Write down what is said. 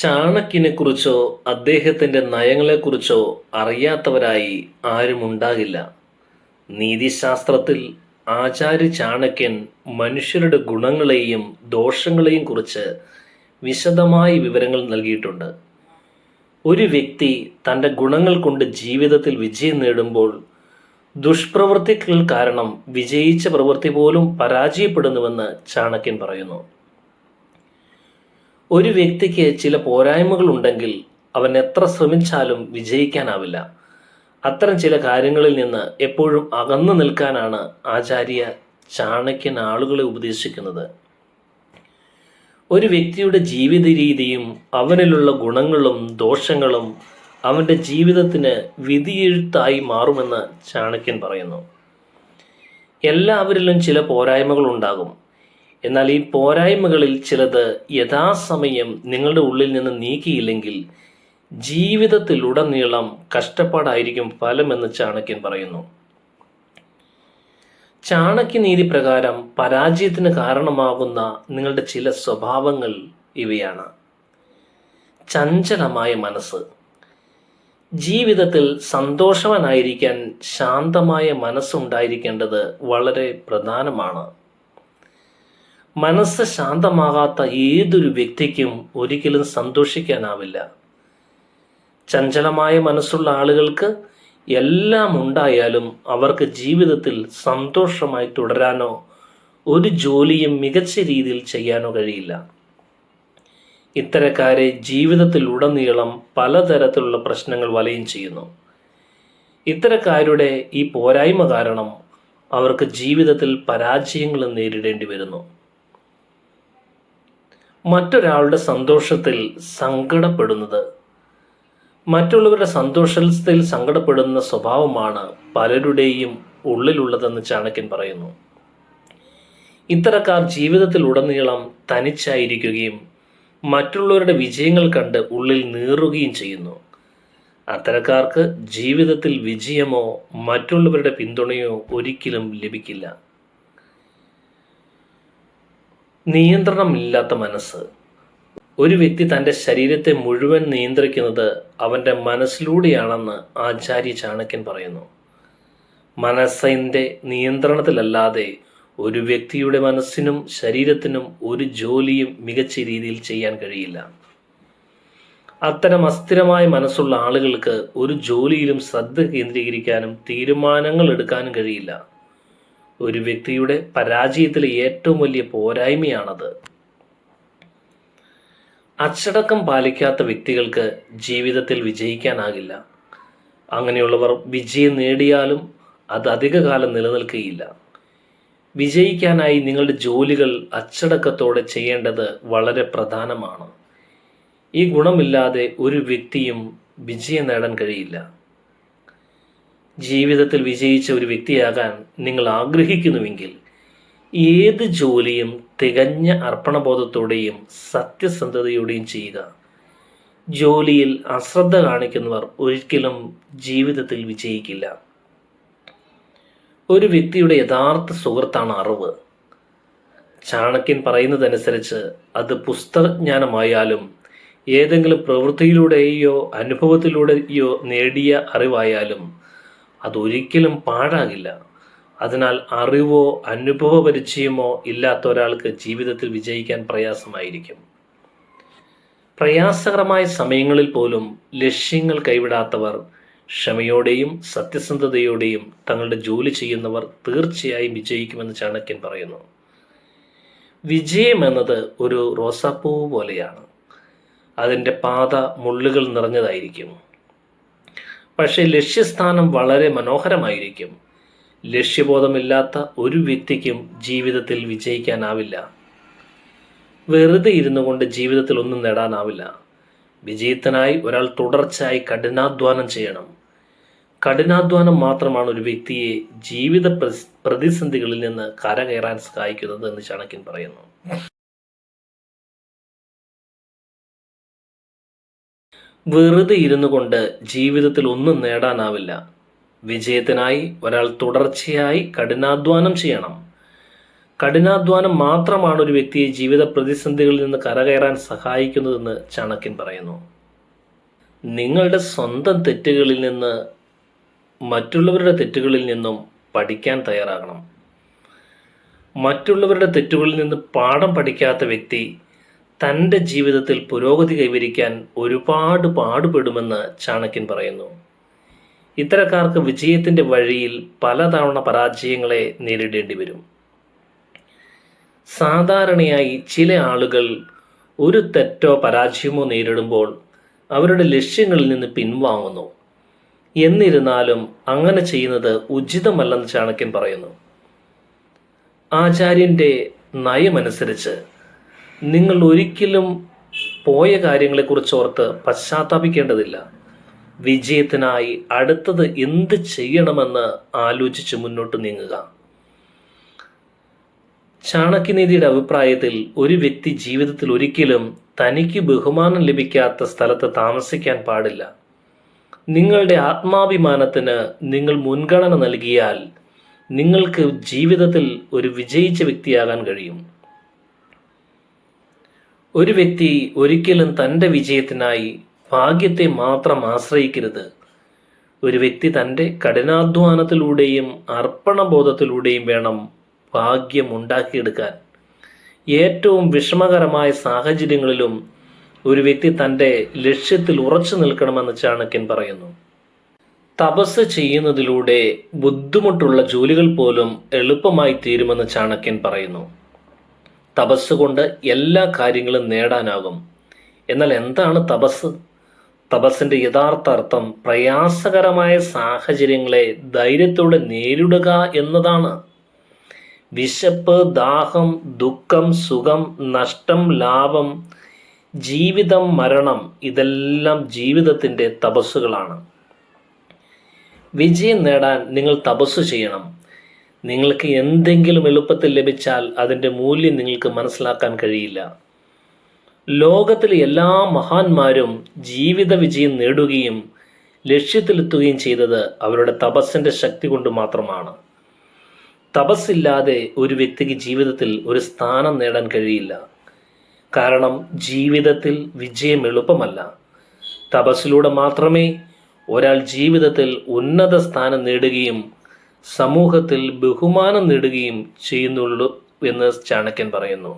ചാണക്യനെ കുറിച്ചോ അദ്ദേഹത്തിന്റെ നയങ്ങളെക്കുറിച്ചോ അറിയാത്തവരായി ആരുമുണ്ടാകില്ല. നീതിശാസ്ത്രത്തിൽ ആചാര്യ ചാണക്യൻ മനുഷ്യരുടെ ഗുണങ്ങളെയും ദോഷങ്ങളെയും കുറിച്ച് വിശദമായി വിവരങ്ങൾ നൽകിയിട്ടുണ്ട്. ഒരു വ്യക്തി തന്റെ ഗുണങ്ങൾ കൊണ്ട് ജീവിതത്തിൽ വിജയം നേടുമ്പോൾ ദുഷ്പ്രവൃത്തികൾ കാരണം വിജയിച്ച പ്രവൃത്തി പോലും പരാജയപ്പെടുന്നുവെന്ന് ചാണക്യൻ പറയുന്നു. ഒരു വ്യക്തിക്ക് ചില പോരായ്മകൾ ഉണ്ടെങ്കിൽ അവൻ എത്ര ശ്രമിച്ചാലും വിജയിക്കാനാവില്ല. അത്തരം ചില കാര്യങ്ങളിൽ നിന്ന് എപ്പോഴും അകന്നു നിൽക്കാനാണ് ആചാര്യ ചാണക്യൻ ആളുകളെ ഉപദേശിക്കുന്നത്. ഒരു വ്യക്തിയുടെ ജീവിത രീതിയും അവനിലുള്ള ഗുണങ്ങളും ദോഷങ്ങളും അവന്റെ ജീവിതത്തിന് വിധിയെഴുത്തായി മാറുമെന്ന് ചാണക്യൻ പറയുന്നു. എല്ലാവരിലും ചില പോരായ്മകൾ ഉണ്ടാകും. എന്നാൽ ഈ പോരായ്മകളിൽ ചിലത് യഥാസമയം നിങ്ങളുടെ ഉള്ളിൽ നിന്ന് നീക്കിയില്ലെങ്കിൽ ജീവിതത്തിലുടനീളം കഷ്ടപ്പാടായിരിക്കും ഫലമെന്ന് ചാണക്യൻ പറയുന്നു. ചാണക്യനീതി പ്രകാരം പരാജയത്തിന് കാരണമാകുന്ന നിങ്ങളുടെ ചില സ്വഭാവങ്ങൾ ഇവയാണ്. ചഞ്ചലമായ മനസ്സ്. ജീവിതത്തിൽ സന്തോഷവാനായിരിക്കാൻ ശാന്തമായ മനസ്സുണ്ടായിരിക്കേണ്ടത് വളരെ പ്രധാനമാണ്. മനസ്സ് ശാന്തമാകാത്ത ഏതൊരു വ്യക്തിക്കും ഒരിക്കലും സന്തോഷിക്കാനാവില്ല. ചഞ്ചലമായ മനസ്സുള്ള ആളുകൾക്ക് എല്ലാം ഉണ്ടായാലും അവർക്ക് ജീവിതത്തിൽ സന്തോഷമായി തുടരാനോ ഒരു ജോലിയും മികച്ച രീതിയിൽ ചെയ്യാനോ കഴിയില്ല. ഇത്തരക്കാരെ ജീവിതത്തിൽ ഉടനീളം പലതരത്തിലുള്ള പ്രശ്നങ്ങൾ വലയും ചെയ്യുന്നു. ഇത്തരക്കാരുടെ ഈ പോരായ്മ കാരണം അവർക്ക് ജീവിതത്തിൽ പരാജയങ്ങൾ നേരിടേണ്ടി വരുന്നു. മറ്റൊരാളുടെ സന്തോഷത്തിൽ സങ്കടപ്പെടുന്നത്. മറ്റുള്ളവരുടെ സന്തോഷത്തിൽ സങ്കടപ്പെടുന്ന സ്വഭാവമാണ് പലരുടെയും ഉള്ളിലുള്ളതെന്ന് ചാണക്യൻ പറയുന്നു. ഇത്തരക്കാർ ജീവിതത്തിൽ ഉടനീളം തനിച്ചായിരിക്കുകയും മറ്റുള്ളവരുടെ വിജയങ്ങൾ കണ്ട് ഉള്ളിൽ നീറുകയും ചെയ്യുന്നു. അത്തരക്കാർക്ക് ജീവിതത്തിൽ വിജയമോ മറ്റുള്ളവരുടെ പിന്തുണയോ ഒരിക്കലും ലഭിക്കില്ല. നിയന്ത്രണമില്ലാത്ത മനസ്സ്. ഒരു വ്യക്തി തന്റെ ശരീരത്തെ മുഴുവൻ നിയന്ത്രിക്കുന്നത് അവന്റെ മനസ്സിലൂടെയാണെന്ന് ആചാര്യ ചാണക്യൻ പറയുന്നു. മനസ്സിന്റെ നിയന്ത്രണത്തിലല്ലാതെ ഒരു വ്യക്തിയുടെ മനസ്സിനും ശരീരത്തിനും ഒരു ജോലിയും മികച്ച രീതിയിൽ ചെയ്യാൻ കഴിയില്ല. അത്തരം അസ്ഥിരമായ മനസ്സുള്ള ആളുകൾക്ക് ഒരു ജോലിയിലും ശ്രദ്ധ കേന്ദ്രീകരിക്കാനും തീരുമാനങ്ങൾ എടുക്കാനും കഴിയില്ല. ഒരു വ്യക്തിയുടെ പരാജയത്തിലെ ഏറ്റവും വലിയ പോരായ്മയാണത്. അച്ചടക്കം പാലിക്കാത്ത വ്യക്തികൾക്ക് ജീവിതത്തിൽ വിജയിക്കാനാകില്ല. അങ്ങനെയുള്ളവർ വിജയം നേടിയാലും അത് അധികകാലം നിലനിൽക്കുകയില്ല വിജയിക്കാനായി നിങ്ങളുടെ ജോലികൾ അച്ചടക്കത്തോടെ ചെയ്യേണ്ടത് വളരെ പ്രധാനമാണ്. ഈ ഗുണമില്ലാതെ ഒരു വ്യക്തിയും വിജയം നേടാൻ കഴിയില്ല. ജീവിതത്തിൽ വിജയിച്ച ഒരു വ്യക്തിയാകാൻ നിങ്ങൾ ആഗ്രഹിക്കുന്നുവെങ്കിൽ ഏത് ജോലിയും തികഞ്ഞ അർപ്പണബോധത്തോടെയും സത്യസന്ധതയോടെയും ചെയ്യുക. ജോലിയിൽ അശ്രദ്ധ കാണിക്കുന്നവർ ഒരിക്കലും ജീവിതത്തിൽ വിജയിക്കില്ല. ഒരു വ്യക്തിയുടെ യഥാർത്ഥ സുഹൃത്താണ് അറിവ്. ചാണക്യൻ പറയുന്നതനുസരിച്ച് അത് പുസ്തകജ്ഞാനമായാലും ഏതെങ്കിലും പ്രവൃത്തിയിലൂടെയോ അനുഭവത്തിലൂടെയോ നേടിയ അറിവായാലും അതൊരിക്കലും പാഴാകില്ല. അതിനാൽ അറിവോ അനുഭവ പരിചയമോ ഇല്ലാത്ത ഒരാൾക്ക് ജീവിതത്തിൽ വിജയിക്കാൻ പ്രയാസമായിരിക്കും. പ്രയാസകരമായ സമയങ്ങളിൽ പോലും ലക്ഷ്യങ്ങൾ കൈവിടാത്തവർ ക്ഷമയോടെയും സത്യസന്ധതയോടെയും തങ്ങളുടെ ജോലി ചെയ്യുന്നവർ തീർച്ചയായും വിജയിക്കുമെന്ന് ചാണക്യൻ പറയുന്നു. വിജയം എന്നത് ഒരു റോസാപ്പൂവ് പോലെയാണ്. അതിന്റെ പാത മുള്ളുകൾ നിറഞ്ഞതായിരിക്കും. പക്ഷേ ലക്ഷ്യസ്ഥാനം വളരെ മനോഹരമായിരിക്കും. ലക്ഷ്യബോധമില്ലാത്ത ഒരു വ്യക്തിക്കും ജീവിതത്തിൽ വിജയിക്കാനാവില്ല. വെറുതെ ഇരുന്നു കൊണ്ട് ജീവിതത്തിൽ ഒന്നും നേടാനാവില്ല. വിജയത്തിനായി ഒരാൾ തുടർച്ചയായി കഠിനാധ്വാനം ചെയ്യണം. കഠിനാധ്വാനം മാത്രമാണ് ഒരു വ്യക്തിയെ ജീവിത പ്രതിസന്ധികളിൽ നിന്ന് കരകയറാൻ സഹായിക്കുന്നത് എന്ന് ചാണക്യൻ പറയുന്നു. വെറുതെ ഇരുന്നു കൊണ്ട് ജീവിതത്തിൽ ഒന്നും നേടാനാവില്ല. വിജയത്തിനായി ഒരാൾ തുടർച്ചയായി കഠിനാധ്വാനം ചെയ്യണം. കഠിനാധ്വാനം മാത്രമാണ് ഒരു വ്യക്തിയെ ജീവിത പ്രതിസന്ധികളിൽ നിന്ന് കരകയറാൻ സഹായിക്കുന്നതെന്ന് ചാണക്യൻ പറയുന്നു. നിങ്ങളുടെ സ്വന്തം തെറ്റുകളിൽ നിന്ന് മറ്റുള്ളവരുടെ തെറ്റുകളിൽ നിന്നും പഠിക്കാൻ തയ്യാറാകണം. മറ്റുള്ളവരുടെ തെറ്റുകളിൽ നിന്ന് പാഠം പഠിക്കാത്ത വ്യക്തി തന്റെ ജീവിതത്തിൽ പുരോഗതി കൈവരിക്കാൻ ഒരുപാട് പാടുപെടുമെന്ന് ചാണക്യൻ പറയുന്നു. ഇത്തരക്കാർക്ക് വിജയത്തിന്റെ വഴിയിൽ പലതവണ പരാജയങ്ങളെ നേരിടേണ്ടി വരും. സാധാരണയായി ചില ആളുകൾ ഒരു തെറ്റോ പരാജയമോ നേരിടുമ്പോൾ അവരുടെ ലക്ഷ്യങ്ങളിൽ നിന്ന് പിൻവാങ്ങുന്നു. എന്നിരുന്നാലും അങ്ങനെ ചെയ്യുന്നത് ഉചിതമല്ലെന്ന് ചാണക്യൻ പറയുന്നു. ആചാര്യന്റെ നയമനുസരിച്ച് നിങ്ങൾ ഒരിക്കലും പോയ കാര്യങ്ങളെക്കുറിച്ച് ഓർത്ത് പശ്ചാത്താപിക്കേണ്ടതില്ല. വിജയത്തിനായി അടുത്തത് എന്ത് ചെയ്യണമെന്ന് ആലോചിച്ച് മുന്നോട്ട് നീങ്ങുക. ചാണക്യനീതിയുടെ അഭിപ്രായത്തിൽ ഒരു വ്യക്തി ജീവിതത്തിൽ ഒരിക്കലും തനിക്ക് ബഹുമാനം ലഭിക്കാത്ത സ്ഥലത്ത് താമസിക്കാൻ പാടില്ല. നിങ്ങളുടെ ആത്മാഭിമാനത്തിന് നിങ്ങൾ മുൻഗണന നൽകിയാൽ നിങ്ങൾക്ക് ജീവിതത്തിൽ ഒരു വിജയിച്ച വ്യക്തിയാകാൻ കഴിയും. ഒരു വ്യക്തി ഒരിക്കലും തന്റെ വിജയത്തിനായി ഭാഗ്യത്തെ മാത്രം ആശ്രയിക്കരുത്. ഒരു വ്യക്തി തന്റെ കഠിനാധ്വാനത്തിലൂടെയും അർപ്പണബോധത്തിലൂടെയും വേണം ഭാഗ്യം ഉണ്ടാക്കിയെടുക്കാൻ. ഏറ്റവും വിഷമകരമായ സാഹചര്യങ്ങളിലും ഒരു വ്യക്തി തന്റെ ലക്ഷ്യത്തിൽ ഉറച്ചു നിൽക്കണമെന്ന് ചാണക്യൻ പറയുന്നു. തപസ് ചെയ്യുന്നതിലൂടെ ബുദ്ധിമുട്ടുള്ള ജോലികൾ പോലും എളുപ്പമായി തീരുമെന്ന് ചാണക്യൻ പറയുന്നു. തപസ് കൊണ്ട് എല്ലാ കാര്യങ്ങളും നേടാനാകും. എന്നാൽ എന്താണ് തപസ്? തപസ്സിന്റെ യഥാർത്ഥ അർത്ഥം പ്രയാസകരമായ സാഹചര്യങ്ങളെ ധൈര്യത്തോടെ നേരിടുക എന്നതാണ്. വിശപ്പ് ദാഹം ദുഃഖം സുഖം നഷ്ടം ലാഭം ജീവിതം മരണം ഇതെല്ലാം ജീവിതത്തിന്റെ തപസ്സുകളാണ്. വിജയം നേടാൻ നിങ്ങൾ തപസ് ചെയ്യണം. നിങ്ങൾക്ക് എന്തെങ്കിലും എളുപ്പത്തിൽ ലഭിച്ചാൽ അതിന്റെ മൂല്യം നിങ്ങൾക്ക് മനസ്സിലാക്കാൻ കഴിയില്ല. ലോകത്തിലെ എല്ലാ മഹാന്മാരും ജീവിത വിജയം നേടുകയും ലക്ഷ്യത്തിലെത്തുകയും ചെയ്തത് അവരുടെ തപസ്സിന്റെ ശക്തി കൊണ്ട് മാത്രമാണ്. തപസ്സില്ലാതെ ഒരു വ്യക്തിക്ക് ജീവിതത്തിൽ ഒരു സ്ഥാനം നേടാൻ കഴിയില്ല. കാരണം ജീവിതത്തിൽ വിജയം എളുപ്പമല്ല. തപസ്സിലൂടെ മാത്രമേ ഒരാൾ ജീവിതത്തിൽ ഉന്നത സ്ഥാനം നേടുകയും സമൂഹത്തിൽ ബഹുമാനം നേടുകയും ചെയ്യുന്നുള്ളൂ എന്ന് ചാണക്യൻ പറയുന്നു.